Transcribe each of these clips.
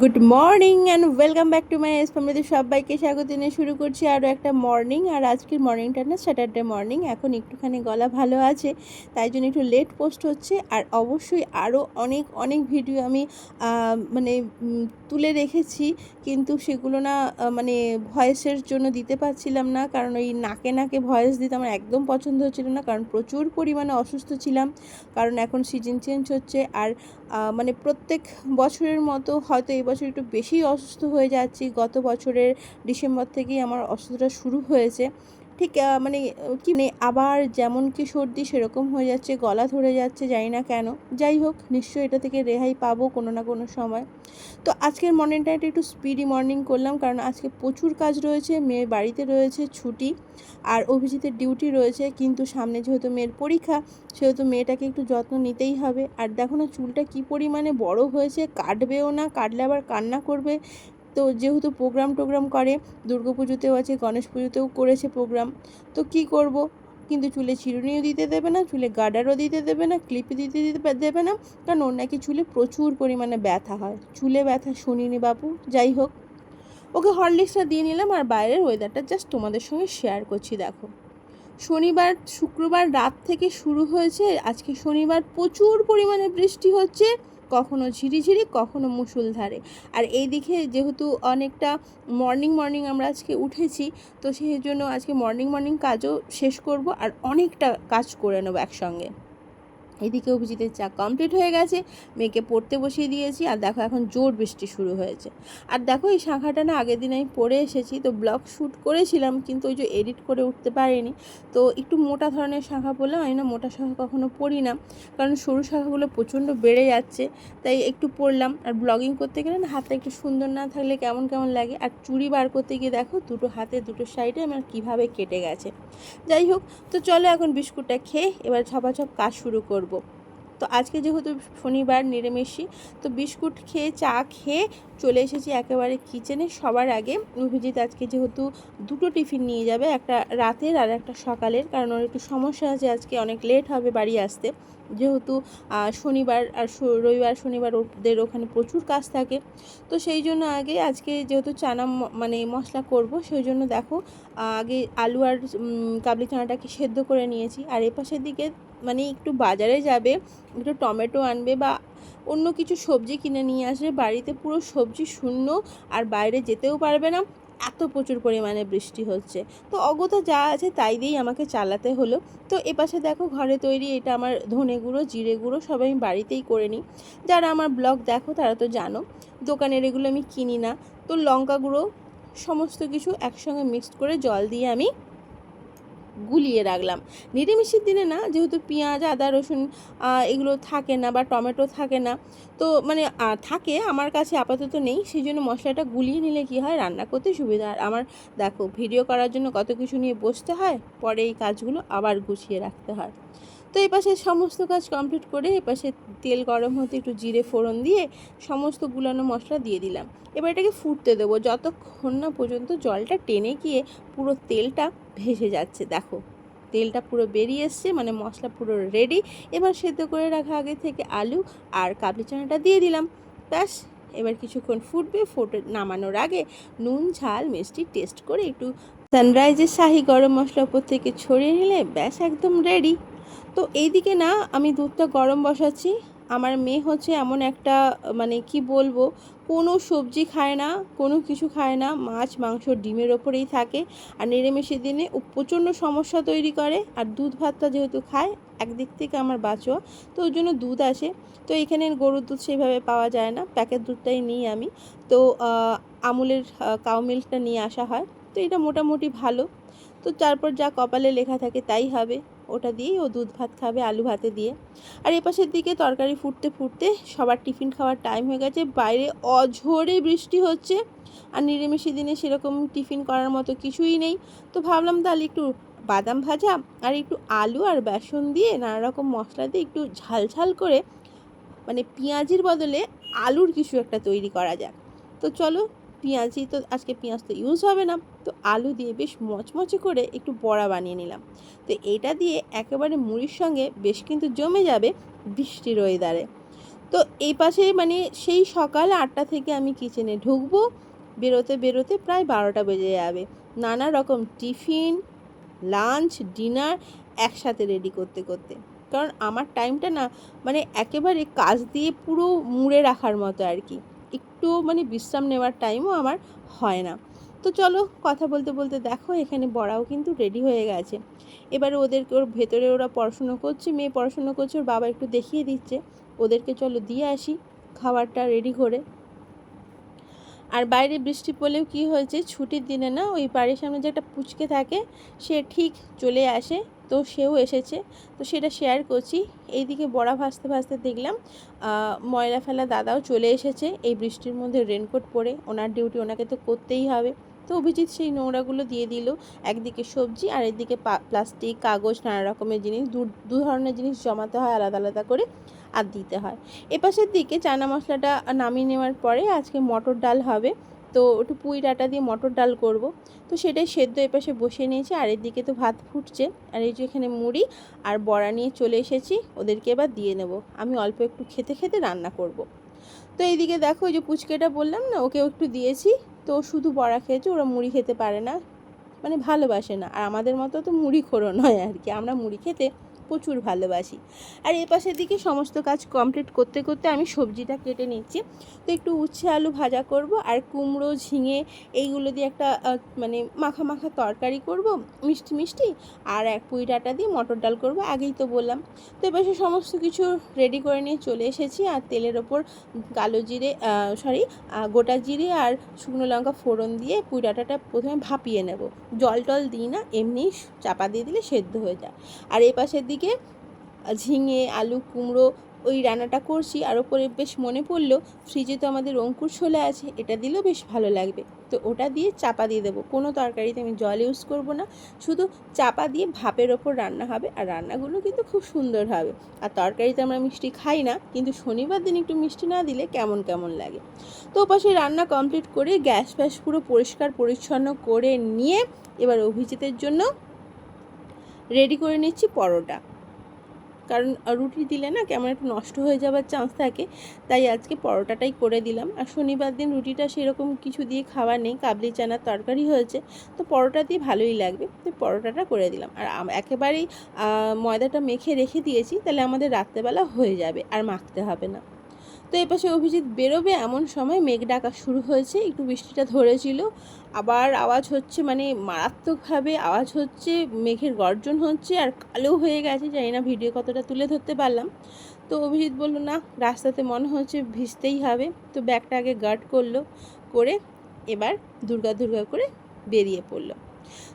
Good morning and welcome back to my S ফ্যামিলিতে সবাইকে স্বাগত জানিয়ে শুরু করছি আরও একটা মর্নিং। আর আজকের মর্নিংটা না স্যাটারডে মর্নিং, এখন একটুখানি গলা ভালো আছে, তাই জন্য একটু লেট পোস্ট হচ্ছে। আর অবশ্যই আরও অনেক অনেক ভিডিও আমি মানে তুলে রেখেছি, কিন্তু সেগুলো না মানে ভয়েসের জন্য দিতে পারছিলাম না, কারণ ওই নাকে নাকে ভয়েস দিতে আমার একদম পছন্দ হচ্ছিল না, কারণ প্রচুর পরিমাণে অসুস্থ ছিলাম, কারণ এখন সিজন চেঞ্জ হচ্ছে। আর মানে প্রত্যেক বছরের মতো হয়তো বছর একটু বেশি অসুস্থ হয়ে যাচ্ছি। গত বছরের ডিসেম্বর থেকেই আমার অসুস্থতা শুরু হয়েছে। ঠিক মানে কি মানে আবার যেমন কি সর্দি সেরকম হয়ে যাচ্ছে, গলা ধরে যাচ্ছে, জানি না কেন। যাই হোক, নিশ্চয়ই এটা থেকে রেহাই পাবো কোনো না কোনো সময়। তো আজকের মর্নিংটা একটু স্পিডি মর্নিং করলাম, কারণ আজকে প্রচুর কাজ রয়েছে, মেয়ের বাড়িতে রয়েছে, ছুটি, আর অভিজিতের ডিউটি রয়েছে, কিন্তু সামনে যেহেতু মেয়ের পরীক্ষা, সেহেতু মেয়েটাকে একটু যত্ন নিতেই হবে। আর দেখো না, চুলটা কি পরিমাণে বড় হয়েছে, কাটবেও না, কাটলে আবার কান্না করবে তো যেহেতু প্রোগ্রাম টোগ্রাম করে, দুর্গা পুজোতেও আছে, গণেশ পুজোতেও করেছে প্রোগ্রাম, তো কি করব? কিন্তু চুলে চিরুনিও দিতে দেবে না, চুলে গার্ডারও দিতে দেবে না, ক্লিপে দিতে দিতে দেবে না, কারণ ওর নাকি চুলে প্রচুর পরিমাণে ব্যথা হয়। চুলে ব্যথা শুনিনি বাপু, যাই হোক। ওকে হরলিক্সটা দিয়ে নিলাম আর বাইরের ওয়েদারটা জাস্ট তোমাদের সঙ্গে শেয়ার করছি, দেখো। শনিবার, শুক্রবার রাত থেকে শুরু হয়েছে, আজকে শনিবার প্রচুর পরিমাণে বৃষ্টি হচ্ছে। কখনো ঝিরিঝিরি, কখনো মুসুলধারে আর এই দিকে যেহেতু অনেকটা মর্নিং মর্নিং আমরা আজকে উঠেছি, তো সেই জন্য আজকে মর্নিং মর্নিং কাজও শেষ করব আর অনেকটা কাজ করে নেব একসঙ্গে। এদিকে অভিজিতের চা কমপ্লিট হয়ে গেছে। মেয়েকে পড়তে বসিয়ে দিয়েছি আর দেখো এখন জোর বৃষ্টি শুরু হয়েছে। আর দেখো এই শাখাটা না আগের দিন আমি পরে এসেছি, তো ব্লগ শ্যুট করেছিলাম কিন্তু ওই যে এডিট করে উঠতে পারিনি। তো একটু মোটা ধরনের শাখা পরলাম আমি না মোটা শাখা কখনো পরি না, কারণ সরু শাখাগুলো প্রচণ্ড বেড়ে যাচ্ছে, তাই একটু পরলাম আর ব্লগিং করতে গেলে না হাতটা একটু সুন্দর না থাকলে কেমন কেমন লাগে। আর চুড়ি বার করতে গিয়ে দেখো দুটো হাতে, দুটো সাইডে আমার কীভাবে কেটে গেছে। যাই হোক, তো চলো এখন বিস্কুটটা খেয়ে এবার ঝপাঝপ কাজ শুরু করব। তো আজকে যেহেতু শনিবার, নিরামিষই, তো বিস্কুট খেয়ে, চা খেয়ে চলে এসেছি একেবারে কিচেনে সবার আগে অভিজিৎ আজকে যেহেতু দুটো টিফিন নিয়ে যাবে, একটা রাতের আর একটা সকালের, কারণ ওর একটু সমস্যা আছে আজকে, অনেক লেট হবে বাড়ি আসতে। যেহেতু শনিবার আর রবিবার, শনিবার ওদের ওখানে প্রচুর কাজ থাকে। তো সেই জন্য আগে আজকে যেহেতু চানা মানে মশলা করব, সেই জন্য দেখো, আগে আলু আর কাবলি চানাটাকে সেদ্ধ করে নিয়েছি। আর এপাশের দিকে মানে একটু বাজারে যাবে, একটু টমেটো আনবে বা অন্য কিছু সবজি কিনে নিয়ে আসবে, বাড়িতে পুরো সবজি শূন্য আর বাইরে যেতেও পারবে না। এত প্রচুর পরিমাণে বৃষ্টি হচ্ছে। তো অগত্যা যা আছে তাই দিয়েই আমাকে চালাতে হলো। তো এপাশে দেখো ঘরে তৈরি এটা আমার ধনে গুঁড়ো, জিরে গুঁড়ো সবাই আমি বাড়িতেই করে নিই। যারা আমার ব্লগ দেখো তারা তো জানো, দোকানের এগুলো আমি কিনি না। তো লঙ্কা গুঁড়ো সমস্ত কিছু একসঙ্গে মিক্সড করে জল দিয়ে আমি গুলিয়ে রাখলাম। নিরামিষের দিনে না, যেহেতু পেঁয়াজ, আদা, রসুন এগুলো থাকে না বা টমেটো থাকে না, তো মানে থাকে, আমার কাছে আপাতত নেই সেই জন্য মশলাটা গুলিয়ে নিলে কি হয়, রান্না করতে সুবিধা। আর আমার, দেখো ভিডিও করার জন্য কত কিছু নিয়ে বসতে হয়, পরে এই কাজগুলো আবার গুছিয়ে রাখতে হয়। তো এই পাশে সমস্ত কাজ কমপ্লিট করে এ পাশে তেল গরম হতে একটু জিরে ফোড়ন দিয়ে সমস্ত গুলানো মশলা দিয়ে দিলাম। এবার এটাকে ফুটতে দেবো। যতক্ষণ না পর্যন্ত জলটা টেনে গিয়ে পুরো তেলটা ভেসে যাচ্ছে, দেখো। তেলটা পুরো বেরিয়ে এসছে মানে মশলা পুরো রেডি এবার সেদ্ধ করে রাখা আগে থেকে আলু আর কাবলি চানাটা দিয়ে দিলাম। ব্যাস, এবার কিছুক্ষণ ফুটবে। ফুটে নামানোর আগে নুন, ঝাল, মিষ্টি টেস্ট করে একটু সানরাইজের শাহি গরম মশলা উপর থেকে ছড়িয়ে নিলে ব্যাস একদম রেডি তো এইদিকে না আমি দুধটা গরম বসাচ্ছি। আমার মেয়ে হচ্ছে এমন একটা মানে কি বলব, কোনো সবজি খায় না, কোনো কিছু খায় না, মাছ, মাংস, ডিমের ওপরেই থাকে। আর নিরামিষের দিনে প্রচণ্ড সমস্যা তৈরি করে, আর দুধ ভাতটা যেহেতু খায়, একদিক থেকে আমার বাঁচোয়া, তো ওই জন্য দুধ আসে। তো এখানে গরুর দুধ সেইভাবে পাওয়া যায় না, প্যাকেট দুধটাই নিই আমি। তো আমুলের কাউ মিল্কটা নিয়ে আসা হয়। তো এটা মোটামুটি ভালো। তো তারপর যা কপালে লেখা থাকে তাই হবে। ওটা দিয়েই ও দুধ ভাত খাবে, আলু ভাতে দিয়ে। আর এপাশের দিকে তরকারি ফুটতে ফুটতে সবার টিফিন খাওয়ার টাইম হয়ে গেছে। বাইরে অঝোরে বৃষ্টি হচ্ছে আর নিরামিষি দিনে সেরকম টিফিন করার মতো কিছুই নেই। তো ভাবলাম তাহলে একটু বাদাম ভাজা আর একটু আলু আর বেসন দিয়ে নানা রকম মশলা দিয়ে একটু ঝাল ঝাল করে মানে পেঁয়াজির বদলে আলুর কিছু একটা তৈরি করা যাক। তো চলো পেঁয়াজি তো আজকে পেঁয়াজ তো ইউজ হবে না। তো আলু দিয়ে বেশ মচমচে করে একটু বড়া বানিয়ে নিলাম। তো এটা দিয়ে একেবারে মুড়ির সঙ্গে বেশ কিন্তু জমে যাবে বৃষ্টির ওয়েদারে তো এই পাশে মানে সেই সকাল আটটা থেকে আমি কিচেনে ঢুকবো। বেরোতে বেরোতে প্রায় বারোটা বেজে যাবে। নানা রকম টিফিন লাঞ্চ ডিনার একসাথে রেডি করতে করতে। কারণ আমার টাইমটা না মানে একেবারে কাজ দিয়ে পুরো মুড়ে রাখার মতো আর কি। একটু মানে বিশ্রাম নেওয়ার টাইমও আমার হয় না। তো চলো কথা বলতে বলতে দেখো এখানে বড়াও কিন্তু রেডি হয়ে গেছে। এবারে ওদেরকে ওর ভেতরে ওরা পড়াশুনো করছে, মেয়ে পড়াশুনো করছে, ওর বাবা একটু দেখিয়ে দিচ্ছে। ওদেরকে চলো দিয়ে আসি খাবারটা রেডি করে। আর বাইরে বৃষ্টি পড়লেও কি হয়েছে, ছুটির দিনে না ওই বাড়ির সামনে যে একটা পুচকে থাকে, সে ঠিক চলে আসে। তো সেও এসেছে। তো সেটা শেয়ার করছি। এইদিকে বড়া ভাসতে ভাসতে দেখলাম ময়লা ফেলা দাদাও চলে এসেছে। এই বৃষ্টির মধ্যে রেনকোট পরে ওনার ডিউটি ওনাকে তো করতেই হবে। তো অভিজিৎ সেই নোংরাগুলো দিয়ে দিল। একদিকে সবজি আর একদিকে প্লাস্টিক কাগজ, নানা রকমের জিনিস, দু দু ধরনের জিনিস জমাতে হয় আলাদা আলাদা করে আর দিতে হয়। এপাশের দিকে চানা মশলাটা নামিয়ে নেওয়ার পরে আজকে মটর ডাল হবে। তো একটু পুঁই ডাটা দিয়ে মটর ডাল করব। তো সেটাই সেদ্ধ এপাশে বসিয়ে নিয়েছি, আর এদিকে তো ভাত ফুটছে। আর এই যে এখানে মুড়ি আর বড়া নিয়ে চলে এসেছি, ওদেরকে এবার দিয়ে নেব। আমি অল্প একটু খেতে খেতে রান্না করব। তো এইদিকে দেখো ওই যে পুচকেটা বললাম না, ওকেও একটু দিয়েছি। তো শুধু বড়া খেয়েছে, ওরা মুড়ি খেতে পারে না। মানে ভালোবাসে না। আর আমাদের মতো তো মুড়ি খোরো নয় আর কি। আমরা মুড়ি খেতে প্রচুর ভালোবাসি। আর এ পাশের দিকে সমস্ত কাজ কমপ্লিট করতে করতে আমি সবজিটা কেটে নিচ্ছি। তো একটু উচ্ছে আলু ভাজা করব আর কুমড়ো, ঝিঙে এইগুলো দিয়ে একটা মানে মাখা মাখা তরকারি করব, মিষ্টি মিষ্টি, আর এক পুঁই ডাটা দিয়ে মটর ডাল করব, আগেই তো বললাম। তো সে সমস্ত কিছু রেডি করে নিয়ে চলে এসেছি, আর তেলের ওপর কালো জিরে সরি গোটা জিরে আর শুকনো লঙ্কা ফোড়ন দিয়ে পুঁই ডাটাটা প্রথমে ভাপিয়ে নেব। জল টল দিই না এমনি চাপা দিয়ে দিলে সেদ্ধ হয়ে যায়। আর এই পাশের দিকে ঝিঙে, আলু, কুমড়ো, ওই রান্নাটা করছি। আর ওপরে বেশ মনে পড়ল, ফ্রিজে তো আমাদের অঙ্কুর ছোলা আছে, এটা দিলেও বেশ ভালো লাগবে। তো ওটা দিয়ে চাপা দিয়ে দেবো। কোনো তরকারিতে আমি জল ইউজ করব না, শুধু চাপা দিয়ে ভাপের ওপর রান্না হবে, আর রান্নাগুলো কিন্তু খুব সুন্দর হবে। আর তরকারিতে আমরা মিষ্টি খাই না, কিন্তু শনিবার দিন একটু মিষ্টি না দিলে কেমন কেমন লাগে। তো ওপাশে রান্না কমপ্লিট করে গ্যাস ফ্যাস পুরো পরিষ্কার পরিচ্ছন্ন করে নিয়ে, এবার অভিজিতের জন্য রেডি করে নিচ্ছি পরোটা। কারণ রুটি দিলে না কেমন একটু নষ্ট হয়ে যাওয়ার চান্স থাকে, তাই আজকে পরোটাটাই করে দিলাম। আর শনিবার দিন রুটিটা সেরকম কিছু দিয়ে খাওয়া নেই, কাবলি চানার তরকারি হয়েছে, তো পরোটা দিয়ে ভালোই লাগবে। তো পরোটাটা করে দিলাম। আর একেবারেই ময়দাটা মেখে রেখে দিয়েছি, তাহলে আমাদের রাত্রেবেলা হয়ে যাবে, আর মাখতে হবে না। তো এপাশে অভিজিৎ বেরোবে। এমন সময় মেঘ ডাকা শুরু হয়েছে। একটু বৃষ্টিটা ধরেছিল। আবার আওয়াজ হচ্ছে মানে মারাত্মকভাবে আওয়াজ হচ্ছে, মেঘের গর্জন হচ্ছে আর কালো হয়ে গেছে। জানি না ভিডিও কতটা তুলে ধরতে পারলাম। তো অভিজিৎ বলল, না, রাস্তাতে মনে হচ্ছে ভিজতেই হবে। তো ব্যাগটা আগে গার্ড করল, করে এবার দুর্গা দুর্গা করে বেরিয়ে পড়ল।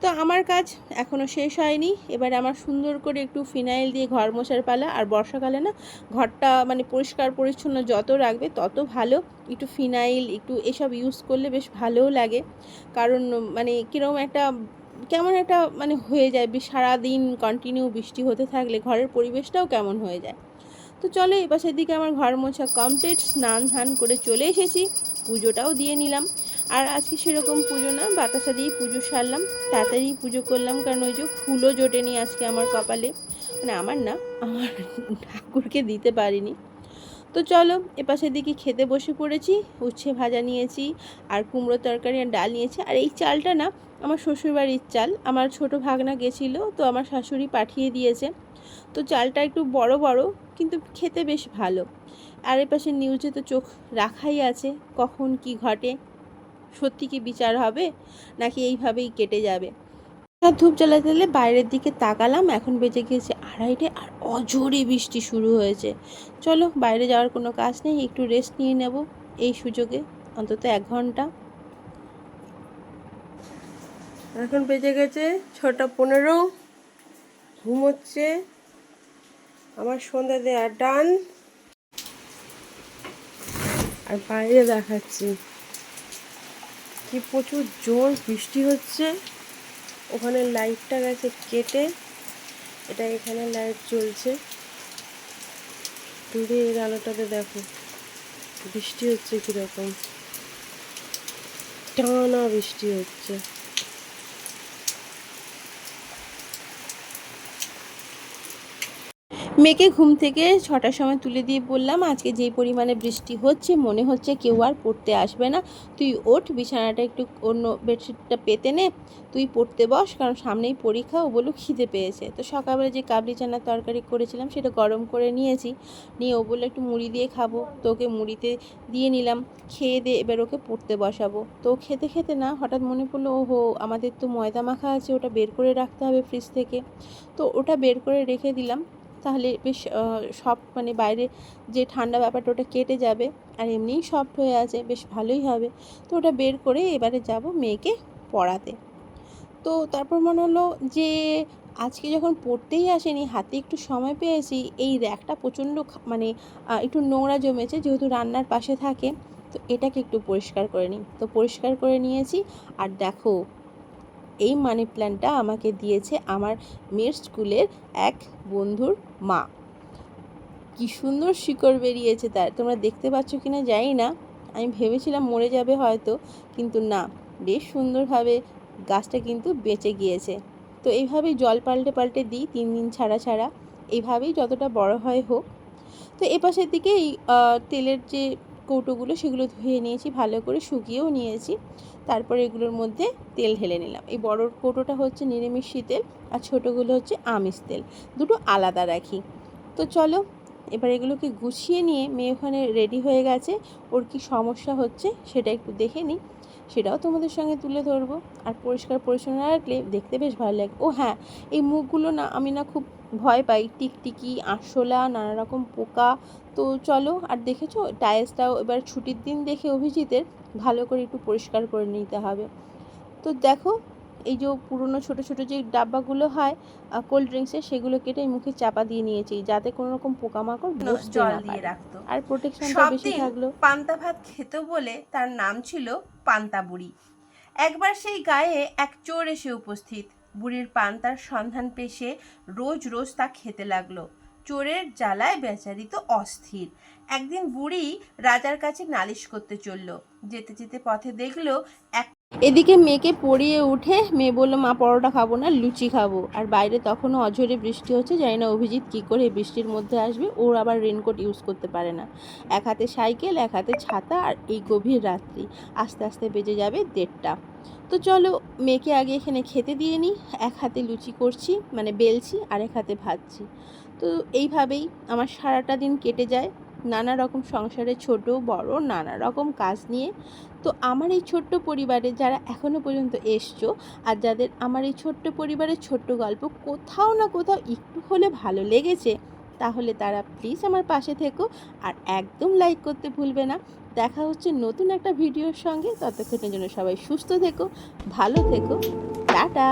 তো আমার কাজ এখনও শেষ হয়নি। এবার আমার সুন্দর করে একটু ফিনাইল দিয়ে ঘর মোছার পালা। আর বর্ষাকালে না, ঘরটা মানে পরিষ্কার, পরিচ্ছন্ন যত রাখবে তত ভালো। একটু ফিনাইল, একটু এসব ইউজ করলে বেশ ভালোও লাগে। কারণ মানে কীরকম একটা, কেমন একটা মানে হয়ে যায় সারাদিন কন্টিনিউ বৃষ্টি হতে থাকলে ঘরের পরিবেশটাও কেমন হয়ে যায়। তো চলো এই পাশের দিকে আমার ঘর মোছা কমপ্লিট স্নান ধান করে চলে এসেছি। পুজোটাও দিয়ে নিলাম। আর আজকে সেরকম পুজো না, বাতাসা দিয়েই পুজো সারলাম, তাড়াতাড়ি পুজো করলাম, কারণ ওই যে ফুলও জোটেনি আজকে আমার কপালে। মানে আমার না, আমার ঠাকুরকে দিতে পারিনি। তো চলো এপাশের দিকে খেতে বসে পড়েছি, উচ্ছে ভাজা নিয়েছি, আর কুমড়ো তরকারি আর ডাল নিয়েছি। আর এই চালটা না, আমার শ্বশুরবাড়ির চাল, আমার ছোট ভাগনা গেছিল, তো আমার শাশুড়ি পাঠিয়ে দিয়েছে। তো চালটা একটু বড় বড়, কিন্তু খেতে বেশ ভালো। আর এপাশে নিউজে তো চোখ রাখাই আছে, কখন কি ঘটে সত্যি কি বিচার হবে? নাকি এইভাবেই কেটে যাবে? ধূপ জ্বালাতে গেলে বাইরের দিকে তাকালাম, এখন বেজে গিয়েছে আড়াইটে আর অজোরে বৃষ্টি শুরু হয়েছে। চলো, বাইরে যাওয়ার কোনো কাজ নেই, একটু রেস্ট নিয়ে নেব। এই সুযোগে, অন্তত এক ঘণ্টা। এখন বেজে গেছে ছটা পনেরো ঘুমোচ্ছে আমার সন্ধ্যা দেওয়া ডান আর বাইরে দেখাচ্ছি। কি প্রচুর জোর বৃষ্টি হচ্ছে। ওখানে লাইটটা গেছে কেটে। এটা এখানে লাইট চলছে দূরে এর আলোটাতে দেখো, বৃষ্টি হচ্ছে কীরকম। টানা বৃষ্টি হচ্ছে। মেয়েকে ঘুম থেকে ছটার সময় তুলে দিয়ে বললাম, আজকে যেই পরিমাণে বৃষ্টি হচ্ছে, মনে হচ্ছে কেউ আর পড়তে আসবে না। তুই ওঠ, বিছানাটা একটু অন্য বেডশিটটা পেতে নে, তুই পড়তে বস, কারণ সামনেই পরীক্ষা, ও বলল খিদে পেয়েছে। তো সকালবেলা যে কাবলি চানার তরকারি করেছিলাম, সেটা গরম করে নিয়েছি। নিয়ে ও বলল, একটু মুড়ি দিয়ে খাব। তো ওকে মুড়িতে দিয়ে নিলাম, খেয়ে দিয়ে এবার ওকে পড়তে বসাবো। তো খেতে খেতে না, হঠাৎ মনে পড়ল, ওহো, আমাদের তো ময়দা মাখা আছে, ওটা বের করে রাখতে হবে ফ্রিজ থেকে। তো ওটা বের করে রেখে দিলাম। তাহলে বেশ সব মানে বাইরে যে ঠান্ডা ব্যাপারটা ওটা কেটে যাবে আর এমনিই সফট হয়ে আছে, বেশ ভালোই হবে। তো ওটা বের করে এবারে যাব মেয়েকে পড়াতে। তো তারপর মনে হলো যে আজকে যখন পড়তেই আসেনি, হাতে একটু সময় পেয়েছি, এই র্যাকটা প্রচণ্ড মানে একটু নোংরা জমেছে যেহেতু রান্নার পাশে থাকে, তো এটাকে একটু পরিষ্কার করে নিই। তো পরিষ্কার করে নিয়েছি আর দেখো এই মানি প্ল্যান্টটা আমাকে দিয়েছে আমার মেয়ের স্কুলের এক বন্ধুর মা। কি সুন্দর শিকড় বেরিয়েছে তার। তোমরা দেখতে পাচ্ছ কি না জানি না। আমি ভেবেছিলাম মরে যাবে হয়তো, কিন্তু না, বেশ সুন্দরভাবে গাছটা কিন্তু বেঁচে গিয়েছে। তো এইভাবেই জল পাল্টে পাল্টে দিই, তিন দিন ছাড়া ছাড়া। এইভাবেই যতটা বড় হয় হোক। তো এপাশের দিকে এই তেলের যে কৌটোগুলো সেগুলো ধুয়ে নিয়েছি, ভালো করে শুকিয়েও নিয়েছি। তারপরে এগুলোর মধ্যে তেল ঢেলে নিলাম। এই বড় কৌটোটা হচ্ছে নিরামিষি তেল আর ছোটোগুলো হচ্ছে আমিষ তেল। দুটো আলাদা রাখি। তো চলো, এবার এগুলোকে গুছিয়ে নিয়ে, মেয়ে ওখানে রেডি হয়ে গেছে। ওর কি সমস্যা হচ্ছে সেটা একটু দেখে নিই। সেটাও তোমাদের সঙ্গে তুলে ধরবো। আর পরিষ্কার পরিচ্ছন্ন রাখলে দেখতে বেশ ভালো লাগে। ও হ্যাঁ এই মুখগুলো না আমি না খুব ভয় পাই। টিকটিকি, আরশোলা নানা রকম পোকা। তো চলো, আর দেখেছ? টাইলসটাও এবার ছুটির দিন দেখে অভিজিতের ভালো করে একটু পরিষ্কার করে নিতে হবে। তো দেখো এই যে পুরনো ছোট ছোট যে ডাব্বাগুলো হয় কোল্ড ড্রিঙ্কসের সেগুলো কেটে মুখে চাপা দিয়ে নিয়েছি যাতে কোনো রকম পোকামাকড় জল দিয়ে রাখতো। আর প্রোটেকশনটা বেশি থাকল। পান্তা ভাত খেত বলে তার নাম ছিল পান্তা বুড়ি। একবার সেই গায়ে এক চোর এসে উপস্থিত। বুড়ির পান্তার সন্ধান পেশে রোজ রোজ তা খেতে লাগল। চোরের জ্বালায় বেচারি তো অস্থির। একদিন বুড়ি রাজার কাছে নালিশ করতে চলল। যেতে যেতে পথে দেখল এক এদিকে মেয়েকে পড়িয়ে উঠে মেয়ে বলল, মা, পরোটা খাব না, লুচি খাব। আর বাইরে তখনও অঝরে বৃষ্টি হচ্ছে, জানি না অভিজিৎ কী করে বৃষ্টির মধ্যে আসবে, ওর আবার রেনকোট ইউজ করতে পারে না। এক হাতে সাইকেল, এক হাতে ছাতা আর এই গভীর রাত্রি, আস্তে আস্তে বেজে যাবে দেড়টা। তো চলো, মেয়েকে আগে এখানে খেতে দিয়ে নিই, এক হাতে লুচি করছি মানে বেলছি আর এক হাতে ভাজছি। তো এইভাবেই আমার সারাটা দিন কেটে যায়। নানা রকম সংসারে ছোট, বড়, নানা রকম কাজ নিয়ে। তো আমার এই ছোট্ট পরিবারে যারা এখনও পর্যন্ত এসছো আর যাদের আমার এই ছোট্ট পরিবারের ছোট্ট গল্প কোথাও না কোথাও একটু হলে ভালো লেগেছে, তাহলে তারা প্লিজ আমার পাশে থেকো আর একদম লাইক করতে ভুলবে না। দেখা হচ্ছে নতুন একটা ভিডিওর সঙ্গে। ততক্ষণের জন্য সবাই সুস্থ থেকো, ভালো থেকো। টাটা!